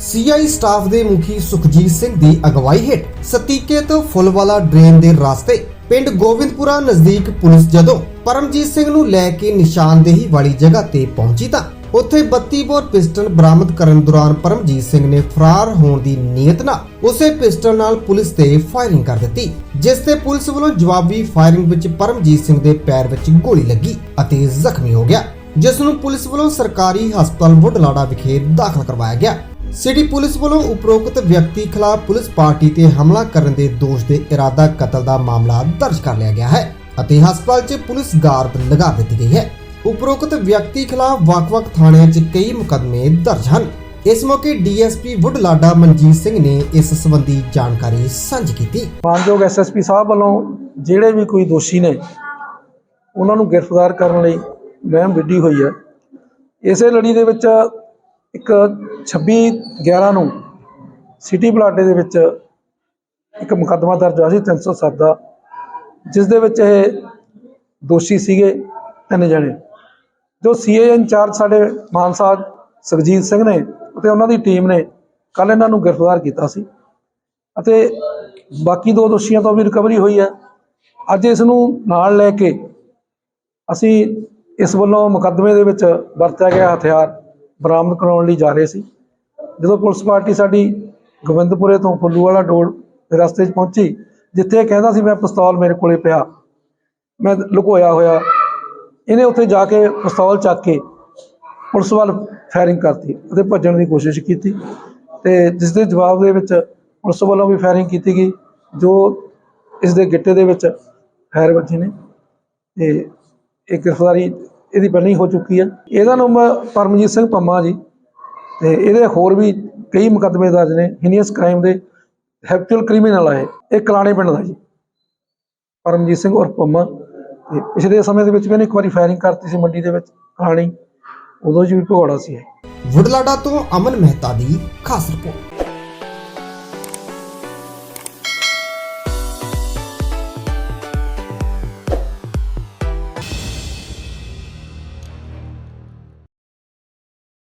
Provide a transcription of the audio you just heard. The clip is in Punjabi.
ਸੀਆਈ ਸਟਾਫ ਦੇ ਮੁਖੀ ਸੁਖਜੀਤ ਸਿੰਘ ਦੀ ਅਗਵਾਈ ਹੇਠ ਸਤੀਕੇ ਤੋਂ ਫੁੱਲਵਾਲਾ ਡਰੇਨ ਦੇ ਰਸਤੇ ਪਿੰਡ ਗੋਬਿੰਦਪੁਰਾ ਨਜ਼ਦੀਕ ਪੁਲਿਸ ਜਦੋਂ ਪਰਮਜੀਤ ਸਿੰਘ ਨੂੰ ਲੈ ਕੇ ਨਿਸ਼ਾਨਦੇਹੀ ਵਾਲੀ ਜਗ੍ਹਾ ਤੇ ਪਹੁੰਚੀ ਤਾਂ ਉੱਥੇ 32 ਬੋਰ ਪਿਸਟਲ ਬਰਾਮਦ ਕਰਨ ਦੌਰਾਨ ਪਰਮਜੀਤ ਸਿੰਘ ਨੇ ਫਰਾਰ ਹੋਣ ਦੀ ਨੀਅਤ ਨਾਲ ਉਸੇ ਪਿਸਟਲ ਨਾਲ ਪੁਲਿਸ ਤੇ ਫਾਇਰਿੰਗ ਕਰ ਦਿੱਤੀ, ਜਿਸ ਤੇ ਪੁਲਿਸ ਵੱਲੋਂ ਜਵਾਬੀ ਫਾਇਰਿੰਗ ਵਿੱਚ ਪਰਮਜੀਤ ਸਿੰਘ ਦੇ ਪੈਰ ਵਿੱਚ ਗੋਲੀ ਲੱਗੀ ਅਤੇ ਜ਼ਖਮੀ ਹੋ ਗਿਆ, ਜਿਸ ਨੂੰ ਪੁਲਿਸ ਵੱਲੋਂ ਸਰਕਾਰੀ ਹਸਪਤਾਲ ਬੁਢਲਾਡਾ ਵਿਖੇ ਦਾਖਲ ਕਰਵਾਇਆ ਗਿਆ। ਸਿਟੀ ਪੁਲਿਸ ਵੱਲੋਂ ਉਪਰੋਕਤ ਵਿਅਕਤੀ ਖਿਲਾਫ ਪੁਲਿਸ ਪਾਰਟੀ ਤੇ ਹਮਲਾ ਕਰਨ ਦੇ ਦੋਸ਼ ਦੇ ਇਰਾਦਾ ਕਤਲ ਦਾ ਮਾਮਲਾ ਦਰਜ ਕਰ ਲਿਆ ਗਿਆ ਹੈ ਅਤੇ ਹਸਪਤਾਲ 'ਚ ਪੁਲਿਸ ਗਾਰਡ ਲਗਾ ਦਿੱਤੀ ਗਈ ਹੈ। ਉਪਰੋਕਤ ਵਿਅਕਤੀ ਖਿਲਾਫ ਵੱਖ-ਵੱਖ ਥਾਣਿਆਂ 'ਚ ਕਈ ਮੁਕੱਦਮੇ ਦਰਜ ਹਨ। ਇਸ ਮੌਕੇ ਡੀਐਸਪੀ ਬੁਢਲਾਡਾ ਮਨਜੀਤ ਸਿੰਘ ਨੇ ਇਸ ਸੰਬੰਧੀ ਜਾਣਕਾਰੀ ਸਾਂਝੀ ਕੀਤੀ। ਮਾਨਯੋਗ ਐਸਐਸਪੀ ਸਾਹਿਬ ਵੱਲੋਂ ਜਿਹੜੇ ਵੀ ਕੋਈ ਦੋਸ਼ੀ ਨੇ, ਉਹਨਾਂ ਨੂੰ ਗ੍ਰਿਫਤਾਰ ਕਰਨ ਲਈ ਮੁਹਿੰਮ ਵਿੱਢੀ ਹੋਈ ਹੈ। ਇਸੇ ਲੜੀ ਦੇ ਵਿੱਚ ਇੱਕ 26 11 ਨੂੰ ਸਿਟੀ ਬਲਾਡੇ ਦੇ ਵਿੱਚ ਇੱਕ ਮੁਕੱਦਮਾ ਦਰਜ ਹੋਇਆ ਸੀ 307 ਦਾ, ਜਿਸ ਦੇ ਵਿੱਚ ਇਹ ਦੋਸ਼ੀ ਸੀਗੇ ਤਿੰਨ ਜਣੇ। ਜੋ ਸੀਏ ਇੰਚਾਰਜ ਸਾਡੇ ਮਾਨਸਾ ਸੁਖਜੀਤ ਸਿੰਘ ਨੇ ਅਤੇ ਉਹਨਾਂ ਦੀ ਟੀਮ ਨੇ ਕੱਲ ਇਹਨਾਂ ਨੂੰ ਗ੍ਰਿਫਤਾਰ ਕੀਤਾ ਸੀ ਅਤੇ ਬਾਕੀ ਦੋ ਦੋਸ਼ੀਆਂ ਤੋਂ ਵੀ ਰਿਕਵਰੀ ਹੋਈ ਹੈ। ਅੱਜ ਇਸ ਨੂੰ ਨਾਲ ਲੈ ਕੇ ਅਸੀਂ ਇਸ ਵੱਲੋਂ ਮੁਕੱਦਮੇ ਦੇ ਵਿੱਚ ਵਰਤਿਆ ਗਿਆ ਹਥਿਆਰ ਬਰਾਮਦ ਕਰਾਉਣ ਲਈ ਜਾ ਰਹੇ ਸੀ। ਜਦੋਂ ਪੁਲਿਸ ਪਾਰਟੀ ਸਾਡੀ ਗੋਬਿੰਦਪੁਰੇ ਤੋਂ ਫੁੱਲੂਵਾਲਾ ਡੋੜ ਰਸਤੇ 'ਚ ਪਹੁੰਚੀ, ਜਿੱਥੇ ਕਹਿੰਦਾ ਸੀ, ਮੈਂ ਪਿਸਤੌਲ ਮੇਰੇ ਕੋਲੇ ਪਿਆ। ਮੈਂ ਲੁਕੋਇਆ ਹੋਇਆ। ਇਹਨੇ ਉੱਥੇ ਜਾ ਕੇ ਪਿਸਤੌਲ ਚੱਕ ਕੇ ਪੁਲਿਸ ਵੱਲ ਫਾਇਰਿੰਗ ਕਰਤੀ ਅਤੇ ਭੱਜਣ ਦੀ ਕੋਸ਼ਿਸ਼ ਕੀਤੀ ਤੇ ਜਿਸ ਦੇ ਜਵਾਬ ਦੇ ਵਿੱਚ ਪੁਲਿਸ ਵੱਲੋਂ ਵੀ ਫਾਇਰਿੰਗ ਕੀਤੀ ਗਈ, ਜੋ ਇਸ ਦੇ ਗਿੱਟੇ ਦੇ ਵਿੱਚ ਫਾਇਰ ਵੱਜੇ ਨੇ ਤੇ ਇਹ ਗ੍ਰਿਫਤਾਰੀ ਇਹਦੀ ਪਹਿਲਾਂ ਹੀ ਹੋ ਚੁੱਕੀ ਹੈ ਇਹਦਾ ਨਾਮ ਪਰਮਜੀਤ ਸਿੰਘ ਪੰਮਾ ਜੀ। ਤੇ ਇਹਦੇ ਹੋਰ ਵੀ ਕਈ ਮੁਕੱਦਮੇ ਦਰਜ ਨੇ ਹੀਨੀਅਸ ਕ੍ਰਾਈਮ ਦੇ ਹੈਪਚੁਅਲ ਕ੍ਰਿਮੀਨਲ ਹੈ ਇਹ। ਕਲਾਣੇ ਪਿੰਡ ਦਾ ਜੀ। ਪਰਮਜੀਤ ਸਿੰਘ ਔਰ ਪੰਮਾ। ਤੇ ਪਿਛਲੇ ਸਮੇਂ ਦੇ ਵਿੱਚ ਵੀ ਇੱਕ ਵਾਰੀ ਫਾਇਰਿੰਗ ਕਰਤੀ ਸੀ ਮੰਡੀ ਦੇ ਵਿੱਚ ਕਹਾਣੀ ਉਦੋਂ ਜੀ ਵੀ ਭਗੌੜਾ ਸੀ ਇਹ। ਤੋਂ ਅਮਨ ਮਹਿਤਾ ਦੀ ਖਾਸ ਰਿਪੋਰਟ।